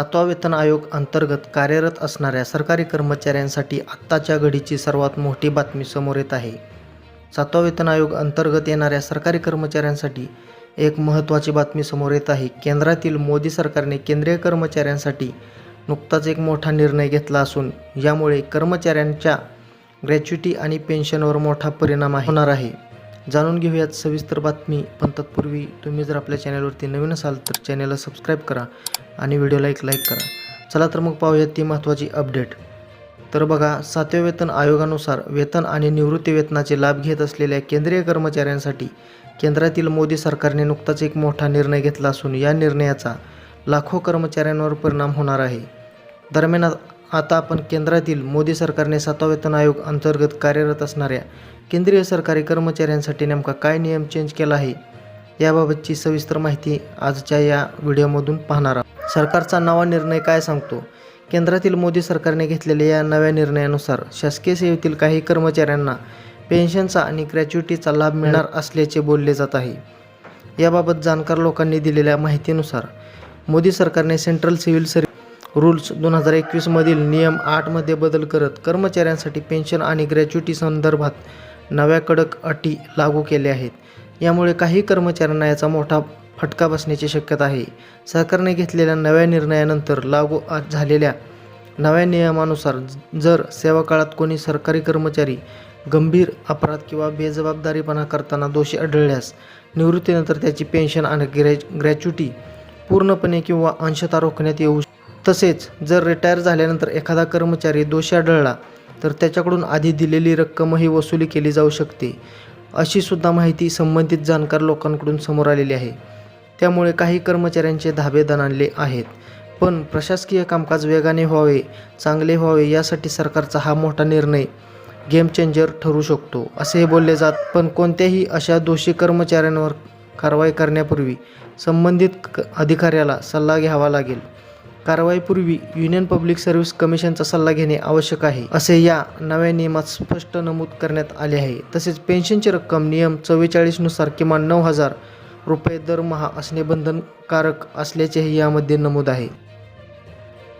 सातवा वेतन आयोग अंतर्गत कार्यरत असणाऱ्या सरकारी कर्मचाऱ्यांसाठी आत्ताच्या घडीची सर्वात मोठी बातमी समोर येत आहे. सातवा वेतन आयोग अंतर्गत येणाऱ्या सरकारी कर्मचाऱ्यांसाठी एक महत्त्वाची बातमी समोर येत आहे. केंद्रातील मोदी सरकारने केंद्रीय कर्मचाऱ्यांसाठी नुकताच एक मोठा निर्णय घेतला असून यामुळे कर्मचाऱ्यांच्या ग्रॅच्युटी आणि पेन्शनवर मोठा परिणाम होणार आहे. जाणून घेऊयात सविस्तर बातमी. पण तत्पूर्वी तुम्ही जर आपल्या चॅनलवरती नवीन असाल तर चॅनलला सबस्क्राईब करा आणि व्हिडिओला एक लाईक करा. चला तर मग पाहूयात ती महत्त्वाची अपडेट. तर बघा सातव्या वेतन आयोगानुसार वेतन आणि निवृत्ती वेतनाचे लाभ घेत असलेल्या केंद्रीय कर्मचाऱ्यांसाठी केंद्रातील मोदी सरकारने नुकताच एक मोठा निर्णय घेतला असून या निर्णयाचा लाखो कर्मचाऱ्यांवर परिणाम होणार आहे. दरम्यान आता आपण केंद्रातील मोदी सरकारने सातवा वेतन आयोग अंतर्गत कार्यरत असणाऱ्या केंद्रीय सरकारी कर्मचाऱ्यांसाठी नेमका काय नियम चेंज केला आहे याबाबतची सविस्तर माहिती आजच्या या व्हिडिओमधून पाहणार आहोत. सरकारचा नवा निर्णय काय सांगतो? केंद्रातील मोदी सरकारने घेतलेल्या या नव्या निर्णयानुसार शासकीय सेवेतील काही कर्मचाऱ्यांना पेन्शनचा आणि ग्रॅच्युटीचा लाभ मिळणार असल्याचे बोलले जात आहे. याबाबत जाणकार लोकांनी दिलेल्या माहितीनुसार मोदी सरकारने सेंट्रल सिव्हिल सर्व्हिस रूल्स दोन हजार एकवीसमधील नियम आठमध्ये बदल करत कर्मचाऱ्यांसाठी पेन्शन आणि ग्रॅच्युटी संदर्भात नव्या कडक अटी लागू केल्या आहेत. यामुळे काही कर्मचाऱ्यांना याचा मोठा फटका बसण्याची शक्यता आहे. सरकारने घेतलेल्या नव्या निर्णयानंतर लागू आ- झालेल्या नव्या नियमानुसार जर सेवा काळात कोणी सरकारी कर्मचारी गंभीर अपराध किंवा बेजबाबदारीपणा करताना दोषी आढळल्यास निवृत्तीनंतर त्याची पेन्शन आणि ग्रॅ ग्रॅच्युटी पूर्णपणे किंवा अंशतः रोखण्यात येऊ तसेच जर रिटायर झाल्यानंतर एखादा कर्मचारी दोषी आढळला तर त्याच्याकडून आधी दिलेली रक्कमही वसुली केली जाऊ शकते अशी सुद्धा माहिती संबंधित जाणकार लोकांकडून समोर आलेली आहे. त्यामुळे काही कर्मचाऱ्यांचे धाबे दणाणले आहेत पण प्रशासकीय कामकाज वेगाने व्हावे चांगले व्हावे यासाठी सरकारचा हा मोठा निर्णय गेम चेंजर ठरू शकतो असे बोलले जात. पण कोणत्याही अशा दोषी कर्मचाऱ्यांवर कारवाई करण्यापूर्वी संबंधित क अधिकाऱ्याला सल्ला घ्यावा लागेल. कारवाईपूर्वी युनियन पब्लिक सर्व्हिस कमिशनचा सल्ला घेणे आवश्यक आहे असे या नव्या नियमात स्पष्ट नमूद करण्यात आले आहे. तसेच पेन्शनची रक्कम नियम चव्वेचाळीसनुसार किमान नऊ हजार रुपये दरमहा असणे बंधनकारक असल्याचेही यामध्ये नमूद आहे.